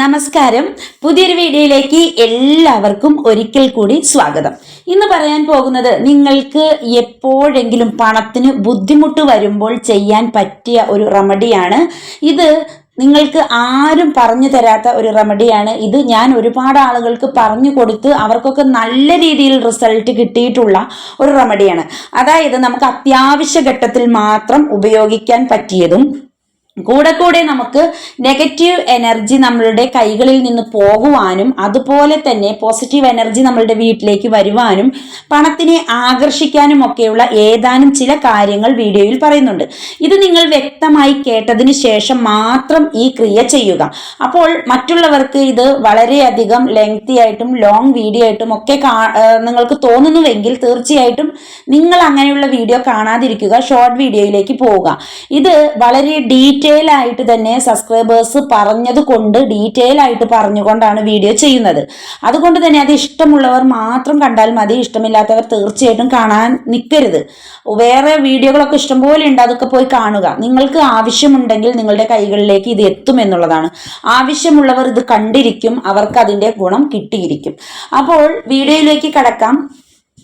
നമസ്കാരം. പുതിയൊരു വീഡിയോയിലേക്ക് എല്ലാവർക്കും ഒരിക്കൽ കൂടി സ്വാഗതം. ഇന്ന് പറയാൻ പോകുന്നത് നിങ്ങൾക്ക് എപ്പോഴെങ്കിലും പണത്തിന് ബുദ്ധിമുട്ട് വരുമ്പോൾ ചെയ്യാൻ പറ്റിയ ഒരു റെമഡിയാണ്. ഇത് നിങ്ങൾക്ക് ആരും പറഞ്ഞു തരാത്ത ഒരു റെമഡിയാണ്. ഇത് ഞാൻ ഒരുപാട് ആളുകൾക്ക് പറഞ്ഞു കൊടുത്ത് അവർക്കൊക്കെ നല്ല രീതിയിൽ റിസൾട്ട് കിട്ടിയിട്ടുള്ള ഒരു റെമഡിയാണ്. അതായത് നമുക്ക് അത്യാവശ്യ ഘട്ടത്തിൽ മാത്രം ഉപയോഗിക്കാൻ പറ്റിയതും കൂടെ കൂടെ നമുക്ക് നെഗറ്റീവ് എനർജി നമ്മളുടെ കൈകളിൽ നിന്ന് പോകുവാനും അതുപോലെ തന്നെ പോസിറ്റീവ് എനർജി നമ്മളുടെ വീട്ടിലേക്ക് വരുവാനും പണത്തിനെ ആകർഷിക്കാനും ഒക്കെയുള്ള ഏതാനും ചില കാര്യങ്ങൾ വീഡിയോയിൽ പറയുന്നുണ്ട്. ഇത് നിങ്ങൾ വ്യക്തമായി കേട്ടതിന് ശേഷം മാത്രം ഈ ക്രിയ ചെയ്യുക. അപ്പോൾ മറ്റുള്ളവർക്ക് ഇത് വളരെയധികം ലെങ്തി ആയിട്ടും ലോങ് വീഡിയോ ആയിട്ടും ഒക്കെ നിങ്ങൾക്ക് തോന്നുന്നുവെങ്കിൽ തീർച്ചയായിട്ടും നിങ്ങൾ അങ്ങനെയുള്ള വീഡിയോ കാണാതിരിക്കുക ഷോർട്ട് വീഡിയോയിലേക്ക് പോവുക. ഇത് വളരെ ഡീറ്റെയിൽ ആയിട്ട് തന്നെ സബ്സ്ക്രൈബേഴ്സ് പറഞ്ഞത് കൊണ്ട് ഡീറ്റെയിൽ ആയിട്ട് പറഞ്ഞുകൊണ്ടാണ് വീഡിയോ ചെയ്യുന്നത്. അതുകൊണ്ട് തന്നെ അത് ഇഷ്ടമുള്ളവർ മാത്രം കണ്ടാൽ മതി. ഇഷ്ടമില്ലാത്തവർ തീർച്ചയായിട്ടും കാണാൻ നിൽക്കരുത് വേറെ വീഡിയോകളൊക്കെ ഇഷ്ടംപോലെ ഉണ്ട്. അതൊക്കെ പോയി കാണുക. നിങ്ങൾക്ക് ആവശ്യമുണ്ടെങ്കിൽ നിങ്ങളുടെ കൈകളിലേക്ക് ഇത് എത്തും എന്നുള്ളതാണ്. ആവശ്യമുള്ളവർ ഇത് കണ്ടിരിക്കും. അവർക്ക് അതിന്റെ ഗുണം കിട്ടിയിരിക്കും. അപ്പോൾ വീഡിയോയിലേക്ക് കടക്കാം.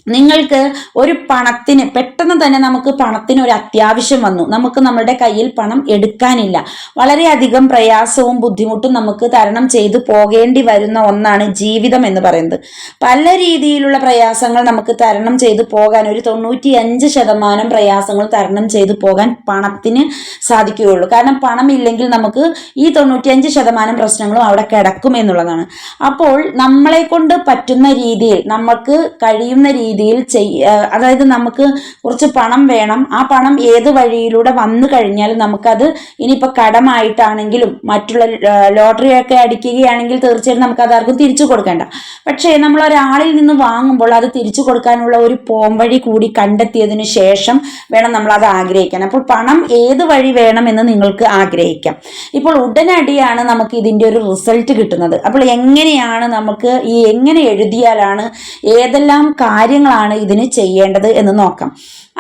നിങ്ങൾക്ക് ഒരു പണത്തിന് പെട്ടെന്ന് തന്നെ നമുക്ക് പണത്തിന് ഒരു അത്യാവശ്യം വന്നു. നമുക്ക് നമ്മുടെ കയ്യിൽ പണം എടുക്കാനില്ല. വളരെയധികം പ്രയാസവും ബുദ്ധിമുട്ടും നമുക്ക് തരണം ചെയ്തു പോകേണ്ടി വരുന്ന ഒന്നാണ് ജീവിതം എന്ന് പറയുന്നത്. പല രീതിയിലുള്ള പ്രയാസങ്ങൾ നമുക്ക് തരണം ചെയ്തു പോകാൻ ഒരു തൊണ്ണൂറ്റി അഞ്ച് ശതമാനം പ്രയാസങ്ങൾ തരണം ചെയ്തു പോകാൻ പണത്തിന് സാധിക്കുകയുള്ളൂ. കാരണം പണമില്ലെങ്കിൽ നമുക്ക് ഈ തൊണ്ണൂറ്റിയഞ്ച് ശതമാനം പ്രശ്നങ്ങളും അവിടെ കിടക്കും എന്നുള്ളതാണ്. അപ്പോൾ നമ്മളെ കൊണ്ട് പറ്റുന്ന രീതിയിൽ നമുക്ക് കഴിയുന്ന രീതിയിൽ ചെയ്യ അതായത് നമുക്ക് കുറച്ച് പണം വേണം. ആ പണം ഏത് വഴിയിലൂടെ വന്നു കഴിഞ്ഞാൽ നമുക്കത് ഇനിയിപ്പോൾ കടമായിട്ടാണെങ്കിലും മറ്റുള്ള ലോട്ടറി ഒക്കെ അടിക്കുകയാണെങ്കിൽ തീർച്ചയായും നമുക്ക് അത് ആർക്കും തിരിച്ചു കൊടുക്കേണ്ട. പക്ഷേ നമ്മൾ ഒരാളിൽ നിന്ന് വാങ്ങുമ്പോൾ അത് തിരിച്ചു കൊടുക്കാനുള്ള ഒരു പോംവഴി കൂടി കണ്ടെത്തിയതിനു ശേഷം വേണം നമ്മൾ അത് ആഗ്രഹിക്കാൻ. അപ്പോൾ പണം ഏത് വഴി വേണമെന്ന് നിങ്ങൾക്ക് ആഗ്രഹിക്കാം. ഇപ്പോൾ ഉടനടിയാണ് നമുക്ക് ഇതിന്റെ ഒരു റിസൾട്ട് കിട്ടുന്നത്. അപ്പോൾ എങ്ങനെയാണ് നമുക്ക് ഈ എങ്ങനെ എഴുതിയാലാണ് ഏതെല്ലാം കാര്യങ്ങളാണ് ഇതിന് ചെയ്യേണ്ടത് എന്ന് നോക്കാം.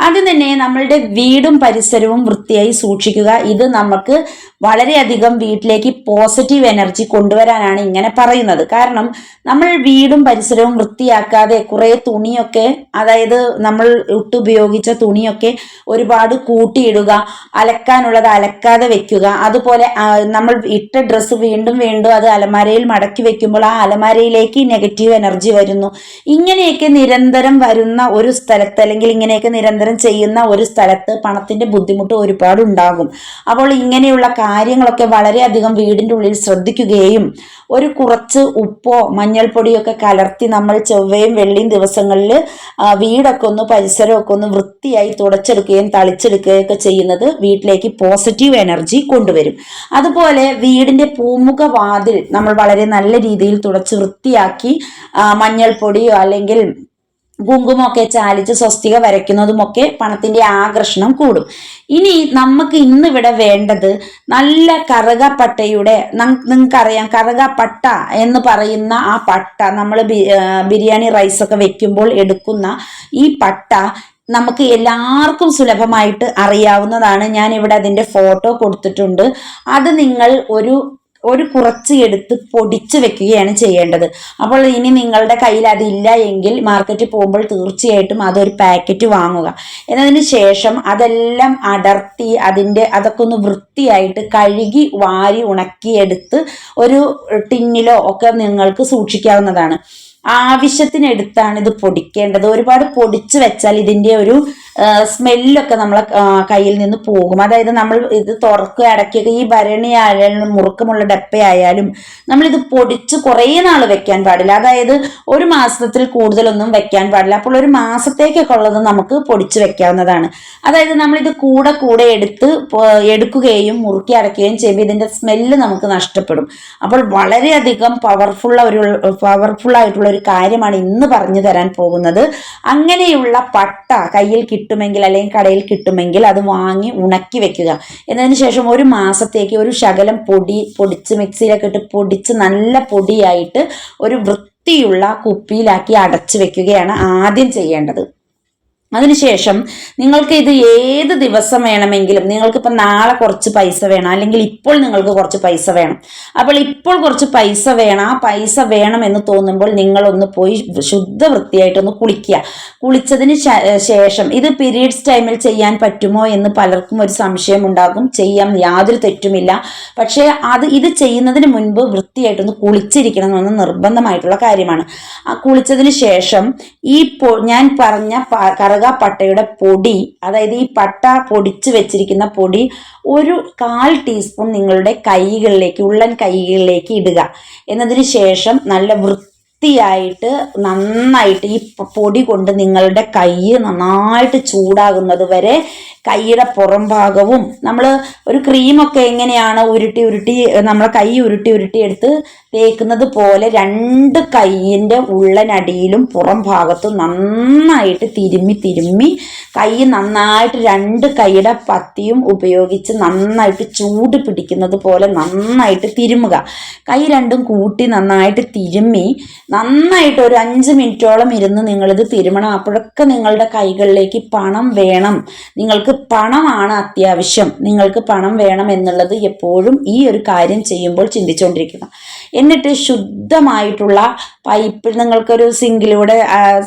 ആദ്യം തന്നെ നമ്മളുടെ വീടും പരിസരവും വൃത്തിയായി സൂക്ഷിക്കുക. ഇത് നമുക്ക് വളരെയധികം വീട്ടിലേക്ക് പോസിറ്റീവ് എനർജി കൊണ്ടുവരാനാണ് ഇങ്ങനെ പറയുന്നത്. കാരണം നമ്മൾ വീടും പരിസരവും വൃത്തിയാക്കാതെ കുറേ തുണിയൊക്കെ അതായത് നമ്മൾ ഇട്ടുപയോഗിച്ച തുണിയൊക്കെ ഒരുപാട് കൂട്ടിയിടുക അലക്കാനുള്ളത് അലക്കാതെ വെക്കുക. അതുപോലെ നമ്മൾ ഇട്ട ഡ്രസ്സ് വീണ്ടും വീണ്ടും അത് അലമാരയിൽ മടക്കി വെക്കുമ്പോൾ ആ അലമാരയിലേക്ക് നെഗറ്റീവ് എനർജി വരുന്നു. ഇങ്ങനെയൊക്കെ നിരന്തരം വരുന്ന ഒരു സ്ഥലത്ത് അല്ലെങ്കിൽ ഇങ്ങനെയൊക്കെ നിരന്തരം ചെയ്യുന്ന ഒരു സ്ഥലത്ത് പണത്തിന്റെ ബുദ്ധിമുട്ട് ഒരുപാട് ഉണ്ടാകും അപ്പോൾ ഇങ്ങനെയുള്ള കാര്യങ്ങളൊക്കെ വളരെയധികം വീടിന്റെ ഉള്ളിൽ ശ്രദ്ധിക്കുകയും ഒരു കുറച്ച് ഉപ്പോ മഞ്ഞൾപ്പൊടിയൊക്കെ കലർത്തി നമ്മൾ ചൊവ്വയും വെള്ളിയും ദിവസങ്ങളിൽ വീടൊക്കെ ഒന്ന് പരിസരമൊക്കെ ഒന്ന് വൃത്തിയായി തുടച്ചെടുക്കുകയും തളിച്ചെടുക്കുകയും ഒക്കെ ചെയ്യുന്നത് വീട്ടിലേക്ക് പോസിറ്റീവ് എനർജി കൊണ്ടുവരും. അതുപോലെ വീടിന്റെ പൂമുഖ വാതിൽ നമ്മൾ വളരെ നല്ല രീതിയിൽ തുടച്ച് വൃത്തിയാക്കി മഞ്ഞൾപ്പൊടിയോ അല്ലെങ്കിൽ കുങ്കുമൊക്കെ ചാലിച്ച് സ്വസ്തിക വരയ്ക്കുന്നതുമൊക്കെ പണത്തിന്റെ ആകർഷണം കൂടും. ഇനി നമുക്ക് ഇന്നിവിടെ വേണ്ടത് നല്ല കറുകപ്പട്ടയുടെ നിങ്ങൾക്കറിയാം കറുകപ്പട്ട എന്ന് പറയുന്ന ആ പട്ട നമ്മൾ ബിരിയാണി റൈസൊക്കെ വെക്കുമ്പോൾ എടുക്കുന്ന ഈ പട്ട നമുക്ക് എല്ലാവർക്കും സുലഭമായിട്ട് അറിയാവുന്നതാണ്. ഞാൻ ഇവിടെ അതിന്റെ ഫോട്ടോ കൊടുത്തിട്ടുണ്ട്. അത് നിങ്ങൾ ഒരു ഒരു കുറച്ച് എടുത്ത് പൊടിച്ച് വെക്കുകയാണ് ചെയ്യേണ്ടത്. അപ്പോൾ ഇനി നിങ്ങളുടെ കയ്യിൽ അതില്ല എങ്കിൽ മാർക്കറ്റിൽ പോകുമ്പോൾ തീർച്ചയായിട്ടും അതൊരു പാക്കറ്റ് വാങ്ങുക. എന്നതിന് ശേഷം അതെല്ലാം അടർത്തി അതിന്റെ അതൊക്കെ ഒന്ന് വൃത്തിയായിട്ട് കഴുകി വാരി ഉണക്കിയെടുത്ത് ഒരു ടിന്നിലോ ഒക്കെ നിങ്ങൾക്ക് സൂക്ഷിക്കാവുന്നതാണ്. ആവശ്യത്തിനെടുത്താണ് ഇത് പൊടിക്കേണ്ടത്. ഒരുപാട് പൊടിച്ച് വെച്ചാൽ ഇതിന്റെ ഒരു സ്മെല്ലൊക്കെ നമ്മളെ കയ്യിൽ നിന്ന് പോകും. അതായത് നമ്മൾ ഇത് തുറക്കുക അടയ്ക്കുക ഈ ഭരണി ആയാലും മുറുക്കമുള്ള ഡപ്പയായാലും നമ്മളിത് പൊടിച്ച് കുറേ നാൾ വെക്കാൻ പാടില്ല. അതായത് ഒരു മാസത്തിൽ കൂടുതലൊന്നും വെക്കാൻ പാടില്ല. അപ്പോൾ ഒരു മാസത്തേക്കൊക്കെ ഉള്ളത് നമുക്ക് പൊടിച്ച് വെക്കാവുന്നതാണ്. അതായത് നമ്മളിത് കൂടെ കൂടെ എടുത്ത് എടുക്കുകയും മുറുക്കി അടയ്ക്കുകയും ചെയ്യുമ്പോൾ ഇതിന്റെ സ്മെല്ല് നമുക്ക് നഷ്ടപ്പെടും. അപ്പോൾ വളരെയധികം പവർഫുൾ ഒരു പവർഫുൾ ആയിട്ടുള്ള ഒരു കാര്യമാണ് ഇന്ന് പറഞ്ഞു തരാൻ പോകുന്നത്. അങ്ങനെയുള്ള പട്ട കയ്യിൽ കിട്ടുമെങ്കിൽ അല്ലെങ്കിൽ കടയിൽ കിട്ടുമെങ്കിൽ അത് വാങ്ങി ഉണക്കി വെക്കുക. എന്നതിന് ശേഷം ഒരു മാസത്തേക്ക് ഒരു ശകലം പൊടി പൊടിച്ച് മിക്സിയിലൊക്കെ ഇട്ട് പൊടിച്ച് നല്ല പൊടിയായിട്ട് ഒരു വൃത്തിയുള്ള കുപ്പിയിലാക്കി അടച്ചു വെക്കുകയാണ് ആദ്യം ചെയ്യേണ്ടത്. അതിനുശേഷം നിങ്ങൾക്ക് ഇത് ഏത് ദിവസം വേണമെങ്കിലും നിങ്ങൾക്കിപ്പോൾ നാളെ കുറച്ച് പൈസ വേണം അല്ലെങ്കിൽ ഇപ്പോൾ നിങ്ങൾക്ക് കുറച്ച് പൈസ വേണം. അപ്പോൾ ഇപ്പോൾ കുറച്ച് പൈസ വേണം ആ പൈസ വേണം എന്ന് തോന്നുമ്പോൾ നിങ്ങളൊന്ന് പോയി ശുദ്ധ വൃത്തിയായിട്ടൊന്ന് കുളിക്കുക. കുളിച്ചതിന് ശേഷം ഇത് പീരീഡ്സ് ടൈമിൽ ചെയ്യാൻ പറ്റുമോ എന്ന് പലർക്കും ഒരു സംശയം ഉണ്ടാകും. ചെയ്യാൻ യാതൊരു തെറ്റുമില്ല. പക്ഷേ അത് ഇത് ചെയ്യുന്നതിന് മുൻപ് വൃത്തിയായിട്ടൊന്ന് കുളിച്ചിരിക്കണം എന്ന് നിർബന്ധമായിട്ടുള്ള കാര്യമാണ്. ആ കുളിച്ചതിന് ശേഷം ഈ ഞാൻ പറഞ്ഞ പ- പട്ടയുടെ പൊടി അതായത് ഈ പട്ട പൊടിച്ച് വെച്ചിരിക്കുന്ന പൊടി ഒരു കാൽ ടീസ്പൂൺ നിങ്ങളുടെ കൈകളിലേക്ക് ഉള്ളൻ കൈകളിലേക്ക് ഇടുക. എന്നതിന് ശേഷം നല്ല വൃത്തിയായിട്ട് നന്നായിട്ട് ഈ പൊടി കൊണ്ട് നിങ്ങളുടെ കൈ നന്നായിട്ട് ചൂടാകുന്നത് വരെ കൈയുടെ പുറം ഭാഗവും നമ്മൾ ഒരു ക്രീമൊക്കെ എങ്ങനെയാണ് ഉരുട്ടി ഉരുട്ടി നമ്മളെ കൈ ഉരുട്ടി ഉരുട്ടി എടുത്ത് തേക്കുന്നത് പോലെ രണ്ട് കൈയിന്റെ ഉള്ളനടിയിലും പുറം ഭാഗത്തും നന്നായിട്ട് തിരുമ്മി തിരുമ്മി കൈ നന്നായിട്ട് രണ്ട് കൈയുടെ പത്തിയും ഉപയോഗിച്ച് നന്നായിട്ട് ചൂട് പിടിക്കുന്നത് പോലെ നന്നായിട്ട് തിരുമുക കൈ രണ്ടും കൂട്ടി നന്നായിട്ട് തിരുമ്മി നന്നായിട്ട് ഒരു അഞ്ച് മിനിറ്റോളം ഇരുന്ന് നിങ്ങളിത് തിരുമണം. അപ്പോഴൊക്കെ നിങ്ങളുടെ കൈകളിലേക്ക് പണം വേണം. നിങ്ങൾക്ക് പണമാണ് അത്യാവശ്യം. നിങ്ങൾക്ക് പണം വേണം എന്നുള്ളത് എപ്പോഴും ഈ ഒരു കാര്യം ചെയ്യുമ്പോൾ ചിന്തിച്ചുകൊണ്ടിരിക്കുക എന്നിട്ട് ശുദ്ധമായിട്ടുള്ള പൈപ്പിൽ നിങ്ങൾക്കൊരു സിങ്കിലൂടെ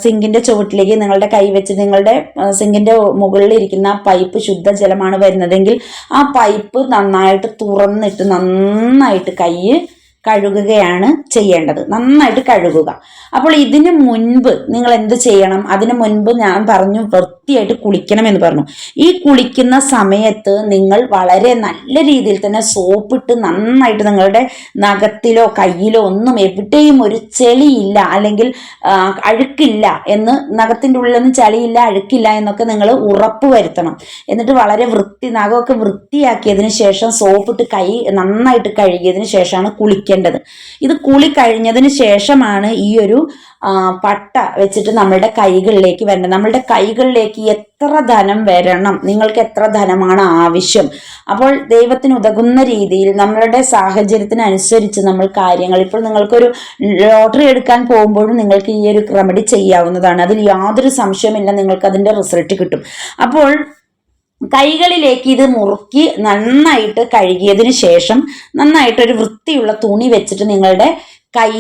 സിങ്കിന്റെ ചുവട്ടിലേക്ക് നിങ്ങളുടെ കൈ വെച്ച് നിങ്ങളുടെ സിങ്കിന്റെ മുകളിൽ ഇരിക്കുന്ന പൈപ്പ് ശുദ്ധജലമാണ് വരുന്നതെങ്കിൽ ആ പൈപ്പ് നന്നായിട്ട് തുറന്നിട്ട് നന്നായിട്ട് കൈ കഴുകുകയാണ് ചെയ്യേണ്ടത്. നന്നായിട്ട് കഴുകുക. അപ്പോൾ ഇതിന് മുൻപ് നിങ്ങൾ എന്ത് ചെയ്യണം? അതിന് മുൻപ് ഞാൻ പറഞ്ഞു വൃത്തിയായിട്ട് കുളിക്കണം എന്ന് പറഞ്ഞു. ഈ കുളിക്കുന്ന സമയത്ത് നിങ്ങൾ വളരെ നല്ല രീതിയിൽ തന്നെ സോപ്പിട്ട് നന്നായിട്ട് നിങ്ങളുടെ നഖത്തിലോ കയ്യിലോ ഒന്നും എവിടെയും ഒരു ചെളിയില്ല അല്ലെങ്കിൽ അഴുക്കില്ല എന്ന് നഖത്തിന്റെ ഉള്ളിലൊന്നും ചളിയില്ല അഴുക്കില്ല എന്നൊക്കെ നിങ്ങൾ ഉറപ്പ് വരുത്തണം. എന്നിട്ട് വളരെ വൃത്തി നഖമൊക്കെ വൃത്തിയാക്കിയതിന് ശേഷം സോപ്പിട്ട് കൈ നന്നായിട്ട് കഴുകിയതിന് ശേഷമാണ് കുളിക്കേണ്ടത് ഇത് കുളി കഴിഞ്ഞതിന് ശേഷമാണ് ഈ ഒരു പട്ട വെച്ചിട്ട് നമ്മളുടെ കൈകളിലേക്ക് വരേണ്ടത്. നമ്മളുടെ കൈകളിലേക്ക് എത്ര ധനം വരണം നിങ്ങൾക്ക് എത്ര ധനമാണ് ആവശ്യം. അപ്പോൾ ദൈവത്തിന് ഉതകുന്ന രീതിയിൽ നമ്മളുടെ സാഹചര്യത്തിനനുസരിച്ച് നമ്മൾ കാര്യങ്ങൾ ഇപ്പോൾ നിങ്ങൾക്കൊരു ലോട്ടറി എടുക്കാൻ പോകുമ്പോഴും നിങ്ങൾക്ക് ഈ ഒരു റെമഡി ചെയ്യാവുന്നതാണ്. അതിൽ യാതൊരു സംശയമില്ല നിങ്ങൾക്ക് അതിന്റെ റിസൾട്ട് കിട്ടും. അപ്പോൾ കൈകളിലേക്ക് ഇത് മുറുക്കി നന്നായിട്ട് കഴുകിയതിന് ശേഷം നന്നായിട്ട് ഒരു വൃത്തിയുള്ള തുണി വെച്ചിട്ട് നിങ്ങളുടെ കൈ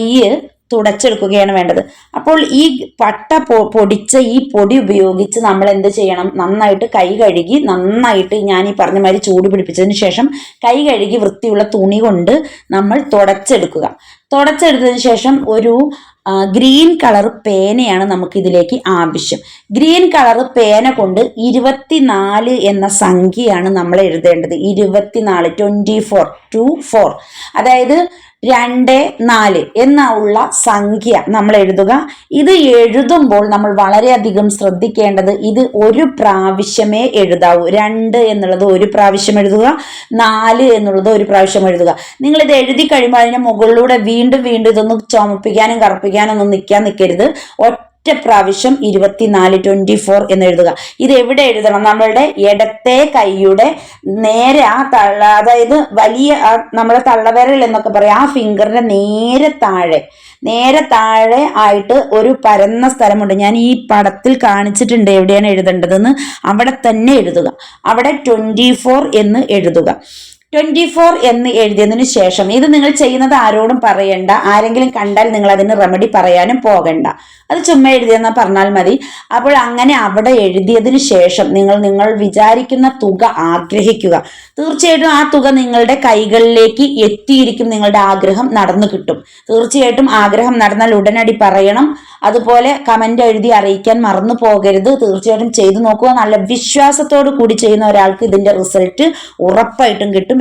തുടച്ചെടുക്കുകയാണ് വേണ്ടത്. അപ്പോൾ ഈ പട്ട പൊടിച്ച ഈ പൊടി ഉപയോഗിച്ച് നമ്മൾ എന്ത് ചെയ്യണം? നന്നായിട്ട് കൈ കഴുകി നന്നായിട്ട് ഞാൻ ഈ പറഞ്ഞ മാതിരി ചൂട് പിടിപ്പിച്ചതിന് ശേഷം കൈ കഴുകി വൃത്തിയുള്ള തുണി കൊണ്ട് നമ്മൾ തുടച്ചെടുക്കുക. തുടച്ചെടുത്തതിന് ശേഷം ഒരു ഗ്രീൻ കളർ പേനയാണ് നമുക്ക് ഇതിലേക്ക് ആവശ്യം. ഗ്രീൻ കളർ പേന കൊണ്ട് ഇരുപത്തിനാല് എന്ന സംഖ്യയാണ് നമ്മൾ എഴുതേണ്ടത്. ഇരുപത്തിനാല് ട്വന്റി ഫോർ ടു ഫോർ അതായത് രണ്ട് നാല് എന്നുള്ള സംഖ്യ നമ്മൾ എഴുതുക. ഇത് എഴുതുമ്പോൾ നമ്മൾ വളരെയധികം ശ്രദ്ധിക്കേണ്ടത് ഇത് ഒരു പ്രാവശ്യമേ എഴുതാവൂ. രണ്ട് എന്നുള്ളത് ഒരു പ്രാവശ്യം എഴുതുക നാല് എന്നുള്ളത് ഒരു പ്രാവശ്യം എഴുതുക. നിങ്ങൾ ഇത് എഴുതി കഴിയുമ്പോൾ അതിന് മുകളിലൂടെ വീണ്ടും വീണ്ടും ഇതൊന്ന് ചുമപ്പിക്കാനും കറുപ്പിക്കാനും ഒന്നും നിൽക്കാൻ നിൽക്കരുത് ഒറ്റ പ്രാവശ്യം ഇരുപത്തിനാല് ട്വന്റി ഫോർ എന്ന് എഴുതുക. ഇത് എവിടെ എഴുതണം? നമ്മളുടെ ഇടത്തെ കൈയുടെ നേരെ ആ തള്ള അതായത് വലിയ നമ്മുടെ തള്ളവിരൽ എന്നൊക്കെ പറയാം. ആ ഫിംഗറിന്റെ നേരെ താഴെ നേരെ താഴെ ആയിട്ട് ഒരു പരന്ന സ്ഥലമുണ്ട്. ഞാൻ ഈ പടത്തിൽ കാണിച്ചിട്ടുണ്ട് എവിടെയാണ് എഴുതേണ്ടതെന്ന്. അവിടെ തന്നെ എഴുതുക. അവിടെ ട്വന്റി ഫോർ എന്ന് എഴുതുക. ട്വന്റി ഫോർ എന്ന് എഴുതിയതിനു ശേഷം ഇത് നിങ്ങൾ ചെയ്യുന്നത് ആരോടും പറയണ്ട. ആരെങ്കിലും കണ്ടാൽ നിങ്ങൾ അതിന് റെമഡി പറയാനും പോകണ്ട. അത് ചുമ്മാ എഴുതിയെന്ന് പറഞ്ഞാൽ മതി. അപ്പോൾ അങ്ങനെ അവിടെ എഴുതിയതിനു ശേഷം നിങ്ങൾ നിങ്ങൾ വിചാരിക്കുന്ന തുക ആഗ്രഹിക്കുക. തീർച്ചയായിട്ടും ആ തുക നിങ്ങളുടെ കൈകളിലേക്ക് എത്തിയിരിക്കും. നിങ്ങളുടെ ആഗ്രഹം നടന്നു കിട്ടും. തീർച്ചയായിട്ടും ആഗ്രഹം നടന്നാൽ ഉടനടി പറയണം. അതുപോലെ കമന്റ് എഴുതി അറിയിക്കാൻ മറന്നു പോകരുത്. തീർച്ചയായിട്ടും ചെയ്തു നോക്കുക. നല്ല വിശ്വാസത്തോടു കൂടി ചെയ്യുന്ന ഒരാൾക്ക് ഇതിന്റെ റിസൾട്ട് ഉറപ്പായിട്ടും കിട്ടും.